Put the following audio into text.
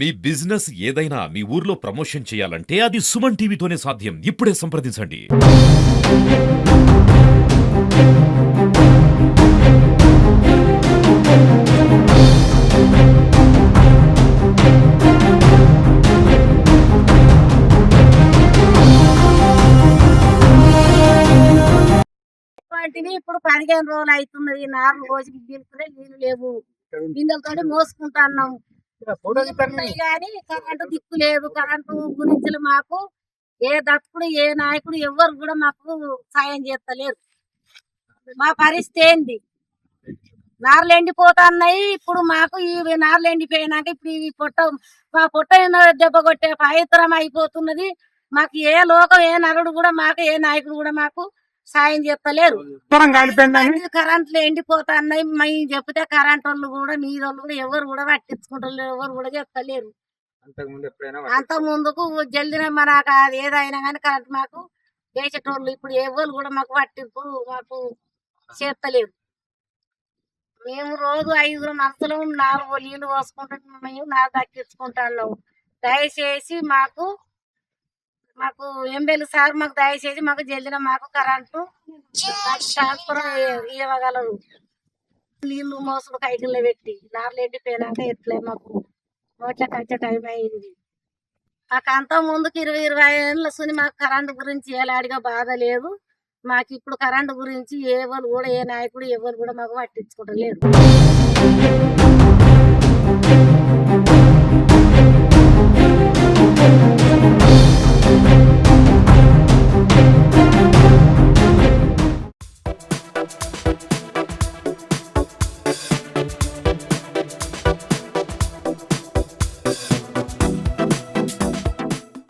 మీ business ఏదైనా మీ ఊర్లో promotion చేయాలంటే అది సుమన్ టీవీతోనే సాధ్యం. ఇప్పుడే సంప్రదించండి. వాటిని ఇప్పుడు పదిహేను రోజులు అవుతున్నది నాలుగు రోజులు నీళ్ళు లేవు. బిందెలతో మోసుకుంటున్నాం ఉన్నాయి కానీ కరెంటు దిక్కు లేదు. కరెంటు గురించి మాకు ఏ దత్తుడు ఏ నాయకుడు ఎవరు కూడా మాకు సాయం చేస్తలేరు. మా పరిస్థితి ఏంది? నార్లు ఎండిపోతున్నాయి. ఇప్పుడు మాకు ఈ నార్లు ఎండిపోయినాక ఇప్పుడు ఈ పొట్ట మా పొట్ట దెబ్బ కొట్టే పవిత్రం అయిపోతున్నది. మాకు ఏ లోకం ఏ నరుడు కూడా మాకు ఏ నాయకుడు కూడా మాకు సాయం కాలిపోయిందని కరెంట్లు ఎండిపోతున్నాయి. మేము చెప్తే కరెంట్ వాళ్ళు కూడా మీద వాళ్ళు కూడా ఎవరు కూడా పట్టించుకుంటారు ఎవరు కూడా చెప్తలేరు ఎప్పుడైనా అంత ముందుకు జల్దిన మనకు అది ఏదైనా కానీ కరెంట్ మాకు వేసేటోళ్ళు ఇప్పుడు ఎవరు కూడా మాకు పట్టింపు మాకు చేస్తలేరు మేము రోజు ఐదుగురు మనసులు నాలుగు నీళ్ళు పోసుకుంటున్నాం మేము నాలుగు దక్కించుకుంటున్నాం దయచేసి మాకు మాకు ఎంబెలు సార్ మాకు దయచేసి మాకు జల్దిన మాకు కరెంటు ట్రాన్స్ఫర్ ఇవ్వగలరు. నీళ్ళు మోసులు కైకిల్లో పెట్టి నార్లు ఎండిపోయినాక ఎట్లే మాకు నోట్ల కచ్చే టైం అయింది. మాకు అంత ముందుకు ఇరవై ఇరవై ఏళ్ళ సుని మాకు కరెంటు గురించి ఏలాడిగా బాధ లేదు. మాకు ఇప్పుడు కరెంటు గురించి ఎవరు కూడా ఏ నాయకుడు ఎవరు కూడా మాకు పట్టించుకోవడం లేదు.